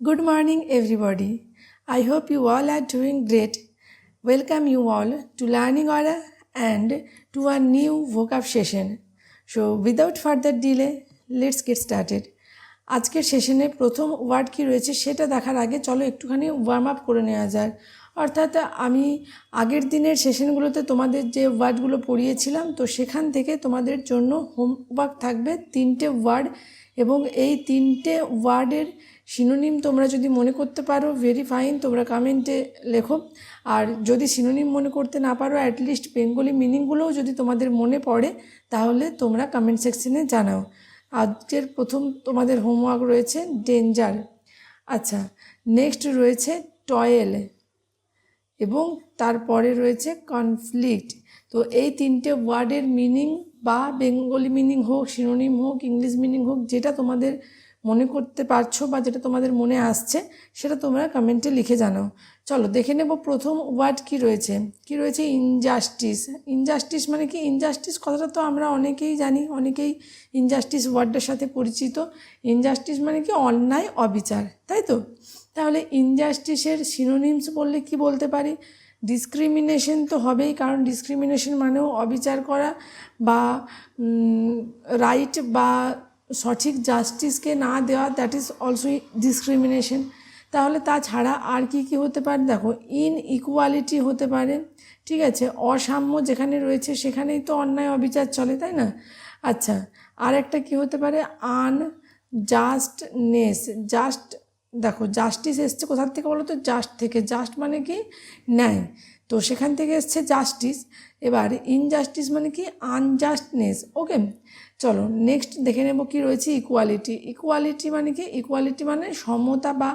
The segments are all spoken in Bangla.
Good morning, everybody. I hope you all are doing great. Welcome you all to Learning Aura and to our new vocab session. So, without further delay, let's get started. আজকের সেশনে প্রথম ওয়ার্ড কি রয়েছে সেটা দেখার আগে চলো একটুখানি ওয়ার্ম আপ করে নেওয়া যায় অর্থাৎ আমি আগের দিনের সেশনগুলোতে তোমাদের যে ওয়ার্ডগুলো পড়িয়েছিলাম, তো সেখান থেকে তোমাদের জন্য হোমওয়ার্ক থাকবে তিনটে ওয়ার্ড এবং এই তিনটে ওয়ার্ডের সিনোনিম তোমরা যদি মনে করতে পারো ভেরি ফাইন তোমরা কমেন্টে লেখো। আর যদি সিনোনিম মনে করতে না পারো অ্যাটলিস্ট বেঙ্গলি মিনিংগুলোও যদি তোমাদের মনে পড়ে, তাহলে তোমরা কমেন্ট সেকশনে জানাও। আজকের প্রথম তোমাদের হোমওয়ার্ক রয়েছে ডেঞ্জার আচ্ছা নেক্সট রয়েছে টয়েল এবং তারপরে রয়েছে কনফ্লিক্ট তো এই তিনটে ওয়ার্ডের মিনিং বা বেঙ্গলি মিনিং হোক শিরোনিম হোক ইংলিশ মিনিং হোক, যেটা তোমাদের মনে করতে পারছ বা যেটা তোমাদের মনে আসছে, সেটা তোমরা কমেন্টে লিখে জানাও। চলো, দেখে নেব প্রথম ওয়ার্ড কি রয়েছে। কি রয়েছে? ইনজাস্টিস ইনজাস্টিস মানে কি? ইনজাস্টিস কথাটা তো আমরা অনেকেই জানি, অনেকেই ইনজাস্টিস ওয়ার্ডের সাথে পরিচিত। ইনজাস্টিস মানে কি? অন্যায়, অবিচার, তাই তো? তাহলে ইনজাস্টিসের সিনোনিমস বললে কি বলতে পারি? ডিসক্রিমিনেশন তো হবেই, কারণ ডিসক্রিমিনেশন মানেও অবিচার করা বা রাইট বা সঠিক জাস্টিসকে না দেওয়া দ্যাট ইজ অলসো ডিসক্রিমিনেশন তাহলে তাছাড়া আর কি কি হতে পারে? দেখো ইন ইকুয়ালিটি হতে পারে, ঠিক আছে? অসাম্য যেখানে রয়েছে, সেখানেই তো অন্যায় অবিচার চলে, তাই না? আচ্ছা আর একটা কী হতে পারে? আন জাস্টনেস জাস্ট দেখো জাস্টিস এসছে কোথার থেকে বলো তো জাস্ট থেকে জাস্ট মানে কি? ন্যায়। তো সেখান থেকে এসছে জাস্টিস এবার ইনজাস্টিস মানে কি? আনজাস্টনেস ওকে চলো নেক্সট দেখে নেব কি রয়েছে ইকুয়ালিটি ইকুয়ালিটি মানে কি? ইকুয়ালিটি মানে সমতা বা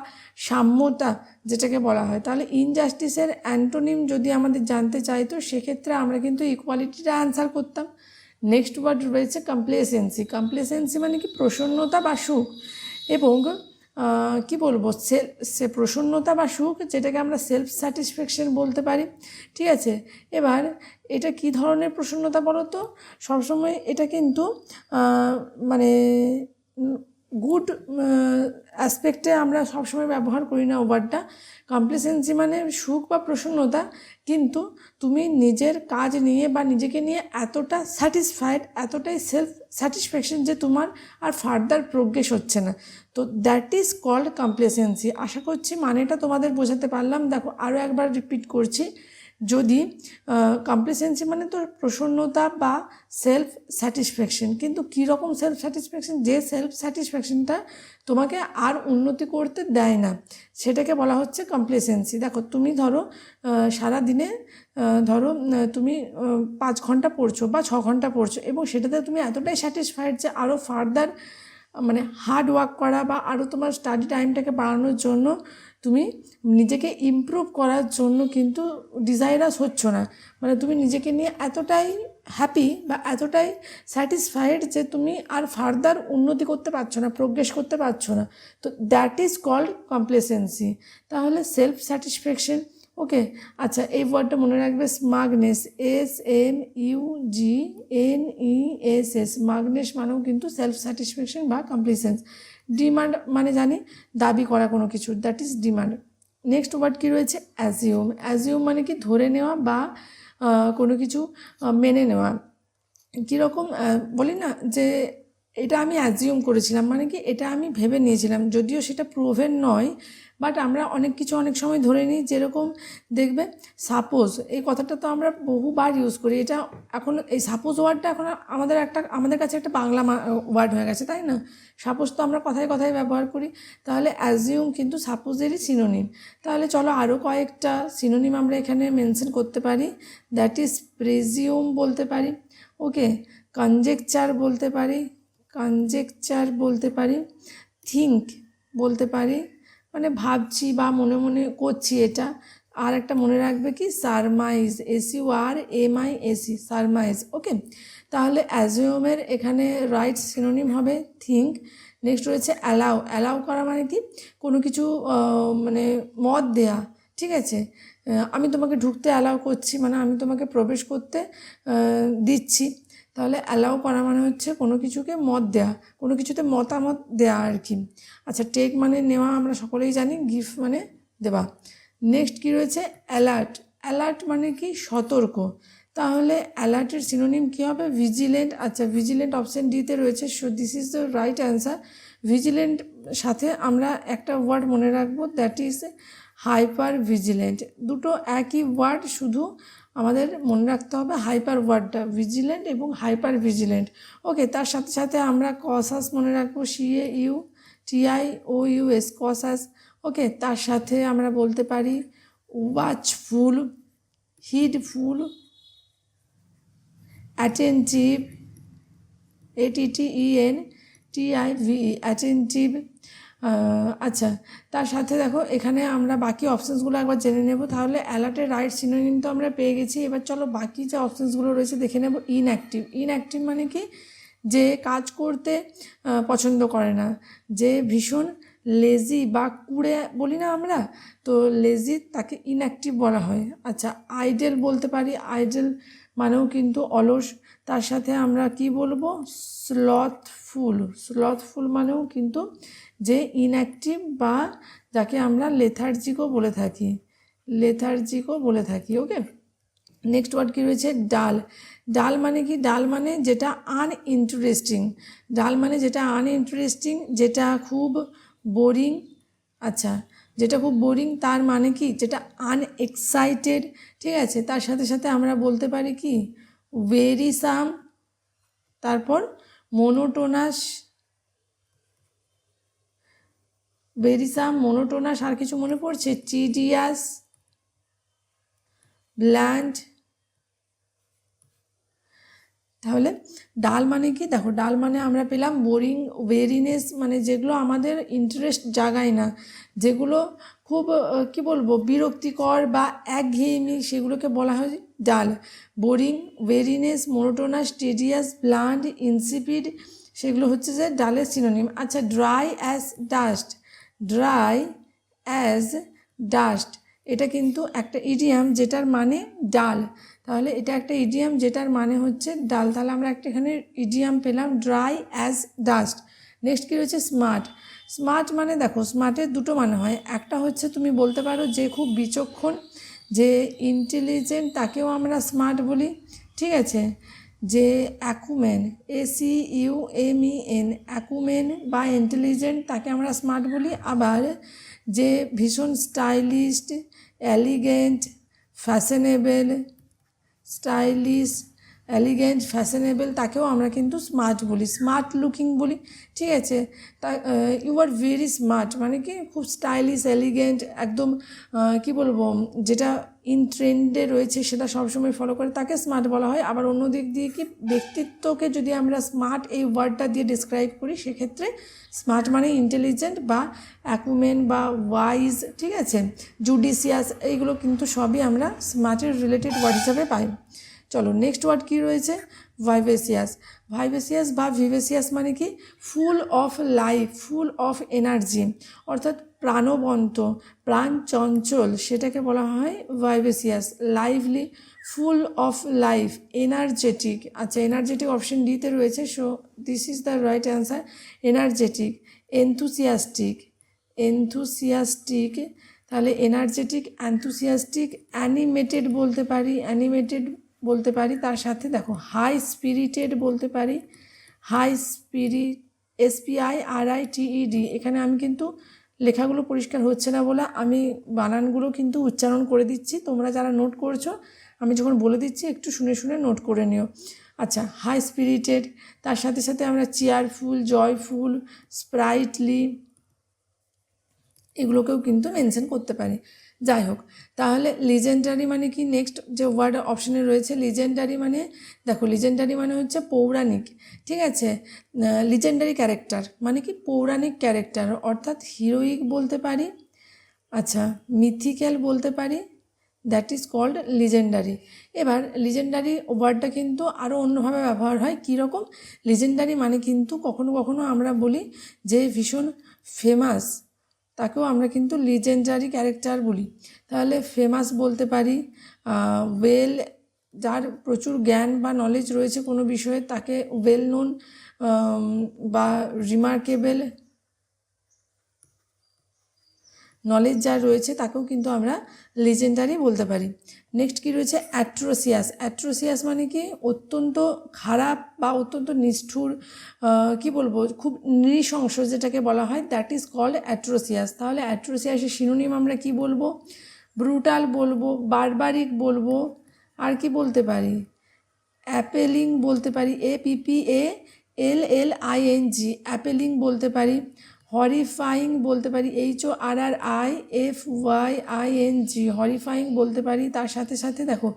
সাম্যতা যেটাকে বলা হয়। তাহলে ইনজাস্টিসের অ্যান্টোনিম যদি আমাদের জানতে চাই তো সেক্ষেত্রে আমরা কিন্তু ইকুয়ালিটিটা অ্যান্সার করতাম। নেক্সট ওয়ার্ড রয়েছে কমপ্লেসেন্সি কমপ্লেসেন্সি মানে কি? প্রসন্নতা বা সুখ। এবং কি বলব? সে সে প্রসন্নতা বা সুখ যেটাকে আমরা সেলফ স্যাটিসফ্যাকশন বলতে পারি। ঠিক আছে? এবার এটা কি ধরনের প্রসন্নতা বলো তো সবসময় এটা কিন্তু মানে গুড অ্যাসপেক্টে আমরা সবসময় ব্যবহার করি না ওভারটা কমপ্লেসেন্সি মানে সুখ বা প্রসন্নতা, কিন্তু তুমি নিজের কাজ নিয়ে বা নিজেকে নিয়ে এতটা স্যাটিসফাইড এতটাই সেলফ স্যাটিসফ্যাকশন যে তোমার আর ফার্দার প্রোগ্রেস হচ্ছে না। তো দ্যাট ইজ কল্ড কমপ্লেসেন্সি আশা করছি মানেটা তোমাদের বোঝাতে পারলাম। দেখো আরও একবার রিপিট করছি। যদি কমপ্লেসেন্সি মানে তো প্রসন্নতা বা সেলফ স্যাটিসফ্যাকশন কিন্তু কীরকম সেলফ স্যাটিসফ্যাকশন যে সেলফ স্যাটিসফ্যাকশনটা তোমাকে আর উন্নতি করতে দেয় না, সেটাকে বলা হচ্ছে কমপ্লেসেন্সি দেখো, তুমি ধরো সারা দিনে ধরো তুমি পাঁচ ঘণ্টা পড়ছো বা ছ ঘণ্টা পড়ছো এবং সেটাতে তুমি এতটাই স্যাটিসফাইড যে আরও ফার্দার মানে হার্ড ওয়ার্ক করা বা আরও তোমার স্টাডি টাইমটাকে বাড়ানোর জন্য তুমি নিজেকে ইমপ্রুভ করার জন্য কিন্তু ডিজাইরাস হচ্ছ না। মানে তুমি নিজেকে নিয়ে এতটাই হ্যাপি বা এতটাই স্যাটিসফাইড যে তুমি আর ফার্দার উন্নতি করতে পারছ না প্রোগ্রেস করতে পারছ না। তো দ্যাট ইজ কল্ড কমপ্লেসেন্সি তাহলে সেলফ স্যাটিসফ্যাকশন ওকে আচ্ছা এই ওয়ার্ডটা মনে রাখবে smugness S M U G N E S S smugness মানেও কিন্তু সেলফ স্যাটিসফ্যাকশন বা কমপ্লিসেন্স ডিমান্ড মানে জানি, দাবি করা কোনো কিছু that is demand next word কী রয়েছে? অ্যাজিউম অ্যাজিউম মানে কি? ধরে নেওয়া বা কোনো কিছু মেনে নেওয়া। কীরকম বলি না যে এটা আমি অ্যাজিউম করেছিলাম মানে কি এটা আমি ভেবে নিয়েছিলাম, যদিও সেটা প্রুভেন নয় বাট আমরা অনেক কিছু অনেক সময় ধরে নিই, যেরকম দেখবে সাপোজ এই কথাটা তো আমরা বহুবার ইউজ করি, এটা এখন এই সাপোজ ওয়ার্ডটা এখন আমাদের একটা, আমাদের কাছে একটা বাংলা ওয়ার্ড হয়ে গেছে, তাই না? সাপোজ তো আমরা কথায় কথায় ব্যবহার করি, তাহলে অ্যাজিউম কিন্তু সাপোজেরই সিনোনিম তাহলে চলো আরও কয়েকটা সিনোনিম আমরা এখানে মেনশন করতে পারি দ্যাট ইজ প্রেজিউম বলতে পারি ওকে কনজেকচার বলতে পারি কনজেকচার বলতে পারি থিঙ্ক বলতে পারি মানে ভাবছি বা মনে মনে করছি এটা। আর একটা মনে রাখবে কি? Surmise S R M I S E surmise okay তাহলে অ্যাজিওমের এখানে রাইট সিনোনিম হবে থিঙ্ক নেক্সট রয়েছে অ্যালাউ অ্যালাউ করা মানে কি? কোনো কিছু মানে মত দেয়া, ঠিক আছে? আমি তোমাকে ঢুকতে অ্যালাউ করছি মানে আমি তোমাকে প্রবেশ করতে দিচ্ছি। তাহলে অ্যালাউ করা মানে হচ্ছে কোনো কিছুকে মত দেওয়া কোনো কিছুতে মতামত দেওয়া আর কি। আচ্ছা টেক মানে নেওয়া আমরা সকলেই জানি গিফট মানে দেওয়া। নেক্সট কী রয়েছে? অ্যালার্ট অ্যালার্ট মানে কি? সতর্ক। তাহলে অ্যালার্টের সিনোনিম কী হবে? ভিজিলেন্ট আচ্ছা ভিজিলেন্ট অপশান ডিতে রয়েছে। So this is the right answer vigilant সাথে আমরা একটা ওয়ার্ড মনে রাখব দ্যাট ইজ হাইপার ভিজিলেন্ট দুটো একই ওয়ার্ড শুধু আমাদের মনে রাখতে হবে হাইপার ওয়ার্ডটা ভিজিলেন্ট এবং হাইপার ভিজিলেন্ট। ওকে, তার সাথে সাথে আমরা কসাস মনে রাখব CA U TI O U S cautious. Okay, তার সাথে আমরা বলতে পারি watchful heedful attentive ATTEN TIV attentive আচ্ছা তার সাথে দেখো, এখানে আমরা বাকি অপশানসগুলো একবার জেনে নেব। তাহলে অ্যালার্টের রাইট সিনোনিম তো আমরা পেয়ে গেছি। এবার চলো বাকি যে অপশানসগুলো রয়েছে দেখে নেব। ইনঅ্যাক্টিভ ইনঅ্যাক্টিভ মানে কি? যে কাজ করতে পছন্দ করে না। যে ভীষণ লেজি বা কুড়ে বলি না আমরা? তো লেজি তাকে ইনঅ্যাক্টিভ বলা হয়। আচ্ছা আইডেল বলতে পারি। আইডেল মানেও কিন্তু অলস তার সাথে আমরা কি বলব? স্লথফুল স্লথফুল মানেও কিন্তু যে ইনঅ্যাক্টিভ বা যাকে আমরা লেথার্জিকও বলে থাকি। লেথার্জিকও বলে থাকি ওকে নেক্সট ওয়ার্ড কী রয়েছে? ডাল। ডাল মানে কি? ডাল মানে যেটা আনইন্টারেস্টিং ডাল মানে যেটা আনইন্টারেস্টিং যেটা খুব বোরিং আচ্ছা যেটা খুব বোরিং তার মানে কি? যেটা আনএক্সাইটেড ঠিক আছে? তার সাথে সাথে আমরা বলতে পারি কি? ভেরিসাম তারপর মনোটোনাস ভেরিসাম মনোটোনাস আর কিছু মনে পড়ছে? টিডিয়াস ব্ল্যান্ড তাহলে ডাল মানে কি? দেখো, ডাল মানে আমরা পেলাম বোরিং ওয়েরিনেস মানে যেগুলো আমাদের ইন্টারেস্ট জাগায় না। যেগুলো খুব কি বলব, বিরক্তিকর বা একঘেয়েমি, সেগুলোকে বলা হয় dull. Boring weariness monotonous tedious bland insipid সেগুলো হচ্ছে যে ডালের সিনোনিম আচ্ছা dry as dust dry as dust এটা কিন্তু একটা ইডিয়াম যেটার মানে ডাল। তাহলে এটা একটা ইডিয়াম যেটার মানে হচ্ছে ডাল। তাহলে আমরা একটা এখানে ইডিয়াম পেলাম ড্রাই অ্যাজ ডাস্ট নেক্সট কী হচ্ছে স্মার্ট স্মার্ট মানে দেখো স্মার্টের দুটো মানে হয়। একটা হচ্ছে তুমি বলতে পারো যে খুব বিচক্ষণ, যে ইন্টেলিজেন্ট তাকেও আমরা স্মার্ট বলি। ঠিক আছে? যে acumen A C U M E N acumen বা ইন্টেলিজেন্ট তাকে আমরা স্মার্ট বলি। আবার যে ভীষণ stylist, elegant, fashionable stylish elegant fashionable তাকেও আমরা কিন্তু স্মার্ট বলি স্মার্ট লুকিং বলি, ঠিক আছে? তা ইউ আর ভেরি স্মার্ট মানে কি? খুব স্টাইলিশ এলিগেন্ট একদম কি বলব, যেটা ইন ট্রেন্ডে রয়েছে সেটা সবসময় ফলো করে, তাকে স্মার্ট বলা হয়। আবার অন্য দিক দিয়ে কি? ব্যক্তিত্বকে যদি আমরা স্মার্ট এই ওয়ার্ডটা দিয়ে ডিসক্রাইব করি, সেক্ষেত্রে স্মার্ট মানে ইন্টেলিজেন্ট বা অ্যাকুমেন বা ওয়াইজ ঠিক আছে? জুডিশিয়াস এইগুলো কিন্তু সবই আমরা স্মার্টের রিলেটেড ওয়ার্ড হিসাবে পাই। চলো নেক্সট ওয়ার্ড কী রয়েছে? ভাইভেসিয়াস ভাইভেসিয়াস বা ভিভেসিয়াস মানে কি? Full of life full of energy অর্থাৎ প্রাণবন্ত, প্রাণ চঞ্চল, সেটাকে বলা হয় vivacious lively full of life energetic আচ্ছা এনার্জেটিক অপশন ডিতে রয়েছে so this is the right answer energetic enthusiastic enthusiastic তাহলে এনার্জেটিক অ্যান্থুসিয়াস্টিক অ্যানিমেটেড বলতে পারি অ্যানিমেটেড বলতে পারি, তার সাথে দেখো হাই স্পিরিটেড বলতে পারি high spirit S P I R I T E D এখানে আমি কিন্তু লেখাগুলো পরিষ্কার হচ্ছে না বলে আমি বানানগুলো কিন্তু উচ্চারণ করে দিচ্ছি। তোমরা যারা নোট করছ, আমি যখন বলে দিচ্ছি, একটু শুনে শুনে নোট করে নিও। আচ্ছা হাই স্পিরিটেড তার সাথে সাথে আমরা চেয়ারফুল জয়ফুল স্প্রাইটলি এগুলোকেও কিন্তু মেনশন করতে পারি। যাই হোক তাহলে লিজেন্ডারি মানে কি? নেক্সট যে ওয়ার্ড অপশনে রয়েছে লিজেন্ডারি মানে দেখো লিজেন্ডারি মানে হচ্ছে পৌরাণিক, ঠিক আছে? লিজেন্ডারি ক্যারেক্টার মানে কি? পৌরাণিক ক্যারেক্টার অর্থাৎ হিরোইক বলতে পারি আচ্ছা মিথিক্যাল বলতে পারি দ্যাট ইজ কল্ড লিজেন্ডারি এবার লিজেন্ডারি ওয়ার্ডটা কিন্তু আরও অন্যভাবে ব্যবহার হয় কীরকম লিজেন্ডারি মানে কিন্তু কখনো কখনো আমরা বলি যে ভীষণ ফেমাস তাকেও আমরা কিন্তু লিজেন্ডারি ক্যারেক্টার বলি। তাহলে ফেমাস বলতে পারি ওয়েল যার প্রচুর জ্ঞান বা নলেজ রয়েছে কোনো বিষয়ে, তাকে ওয়েল নোন বা রিমার্কেবল নলেজ যার রয়েছে তাকেও কিন্তু আমরা লেজেন্ডারি বলতে পারি। নেক্সট কি রয়েছে? অ্যাট্রোসিয়াস অ্যাট্রোসিয়াস মানে কি? অত্যন্ত খারাপ বা অত্যন্ত নিষ্ঠুর কি বলব? খুব নৃশংস যেটাকে বলা হয় দ্যাট ইজ কল্ড অ্যাট্রোসিয়াস তাহলে অ্যাট্রোসিয়াসের সিনোনিম আমরা কি বলব? ব্রুটাল বলব বারবারিক বলব, আর কি বলতে পারি? অ্যাপেলিং বলতে পারি A PP A L L I N G appalling বলতে পারি। হরিফাইং বলতে পারি H O R R I F Y I N G horrifying বলতে পারি, তার সাথে সাথে দেখো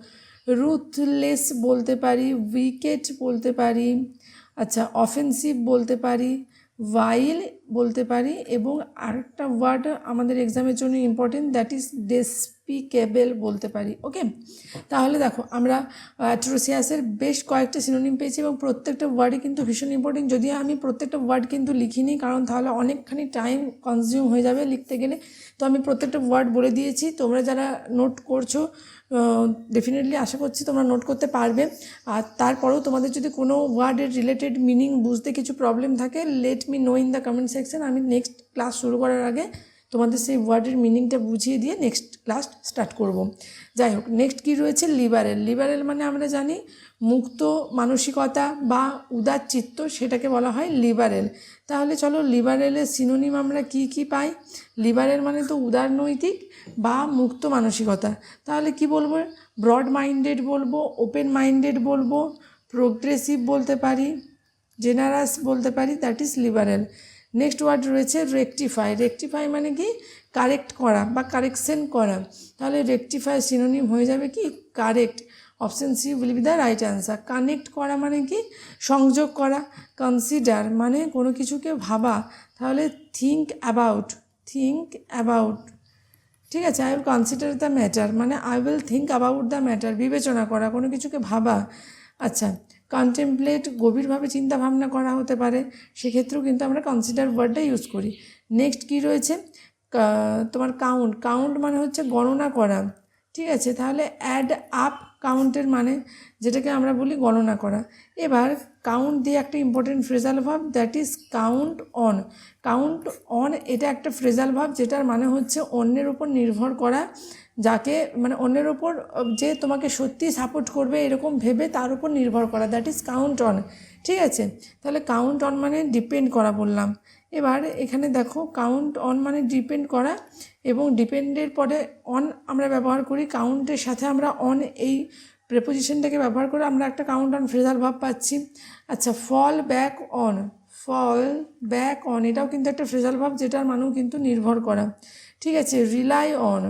রুথলেস বলতে পারি উইকেট বলতে পারি আচ্ছা অফেন্সিভ বলতে পারি ভাইল বলতে পারি, এবং আরেকটা ওয়ার্ড আমাদের এক্সামের জন্য ইম্পর্টেন্ট দ্যাট ইজ ডেসপিকেবেল বলতে পারি ওকে তাহলে দেখো, আমরা অ্যাট্রোসিয়াসের বেশ কয়েকটা সিনোনিম পেয়েছি এবং প্রত্যেকটা ওয়ার্ডই কিন্তু ভীষণ ইম্পর্টেন্ট যদিও আমি প্রত্যেকটা ওয়ার্ড কিন্তু লিখিনি, কারণ তাহলে অনেকখানি টাইম কনজিউম হয়ে যাবে লিখতে গেলে, তো আমি প্রত্যেকটা ওয়ার্ড বলে দিয়েছি। তোমরা যারা নোট করছ ডেফিনেটলি আশা করছি তোমরা নোট করতে পারবে। আর তারপরেও তোমাদের যদি কোনো ওয়ার্ডের রিলেটেড মিনিং বুঝতে কিছু প্রবলেম থাকে let me know in the comment section আমি নেক্সট ক্লাস শুরু করার আগে তোমাদের সেই ওয়ার্ডের মিনিংটা বুঝিয়ে দিয়ে নেক্সট ক্লাস স্টার্ট করব। যাই হোক নেক্সট কী রয়েছে? লিবারেল লিবারেল মানে আমরা জানি মুক্ত মানসিকতা বা উদার চিত্ত, সেটাকে বলা হয় লিবারেল তাহলে চলো লিবারেলের সিনোনিম আমরা কি কি পাই? লিবারেল মানে তো উদারনৈতিক বা মুক্ত মানসিকতা। তাহলে কি বলব? ব্রড মাইন্ডেড বলব ওপেন মাইন্ডেড বলব প্রোগ্রেসিভ বলতে পারি জেনারাস বলতে পারি that is liberal next word রয়েছে রেকটিফাই রেকটিফাই মানে কি? কারেক্ট করা বা কারেকশন করা। তাহলে রেকটিফাই সিনোনিম হয়ে যাবে কি? Correct option C will be the right answer connect করা মানে কি? সংযোগ করা। কনসিডার মানে কোনো কিছুকে ভাবা। তাহলে থিঙ্ক অ্যাবাউট থিঙ্ক অ্যাবাউট ঠিক আছে? I will consider the matter মানে I will think about the matter বিবেচনা করা, কোনো কিছুকে ভাবা। আচ্ছা। কন্টেমপ্লেট গভীরভাবে চিন্তা ভাবনা করা হতে পারে। সেক্ষেত্রেও কিন্তু আমরা কনসিডার ওয়ার্ডটা ইউজ করি। নেক্সট কী রয়েছে? তোমার কাউন্ট কাউন্ট মানে হচ্ছে গণনা করা। ঠিক আছে? তাহলে অ্যাড আপ কাউন্টের মানে যেটাকে আমরা বলি গণনা করা। এবার কাউন্ট দিয়ে একটা ইম্পর্টেন্ট ফ্রেজাল ভাব that is count on count on এটা একটা ফ্রেজাল ভাব যেটার মানে হচ্ছে অন্যের উপর নির্ভর করা, যাকে মানে অন্যের ওপর যে তোমাকে সত্যি সাপোর্ট করবে এরকম ভেবে তার উপর নির্ভর করা দ্যাট ইজ কাউন্ট অন ঠিক আছে? তাহলে কাউন্ট অন মানে ডিপেন্ড করা বললাম। এবার এখানে দেখো কাউন্ট অন মানে ডিপেন্ড করা এবং ডিপেন্ডের পরে অন আমরা ব্যবহার করি কাউন্টের সাথে আমরা অন এই প্রেপোজিশনটাকে ব্যবহার করে আমরা একটা কাউন্ট অন ফ্রেজাল ভাব পাচ্ছি। আচ্ছা fall back on fall back on এটাও কিন্তু একটা ফ্রেজাল ভাব যেটার মানেও কিন্তু নির্ভর করা। ঠিক আছে রিলাই অন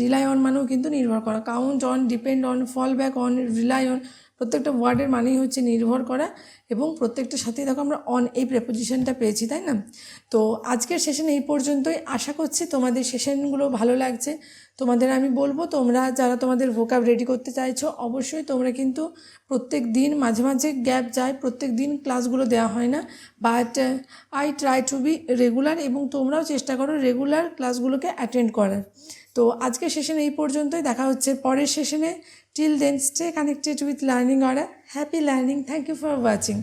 রিলাই অন মানেও কিন্তু নির্ভর করা। Count on depend on fall back on rely on প্রত্যেকটা ওয়ার্ডের মানেই হচ্ছে নির্ভর করা এবং প্রত্যেকটার সাথেই দেখো আমরা অন এই প্রেপোজিশনটা পেয়েছি, তাই না? তো আজকের সেশন এই পর্যন্তই। আশা করছি তোমাদের সেশনগুলো ভালো লাগছে। তোমাদের আমি বলব, তোমরা যারা তোমাদের ভোকাব রেডি করতে চাইছো, অবশ্যই তোমরা কিন্তু প্রত্যেক দিন মাঝে মাঝে গ্যাপ যায়, প্রত্যেক দিন ক্লাসগুলো দেওয়া হয় না। But I try to be regular এবং তোমরাও চেষ্টা করো রেগুলার ক্লাসগুলোকে অ্যাটেন্ড করার। তো আজকের সেশন এই পর্যন্তই। দেখা হচ্ছে পরের সেশনে till then stay connected with learning order happy learning thank you for watching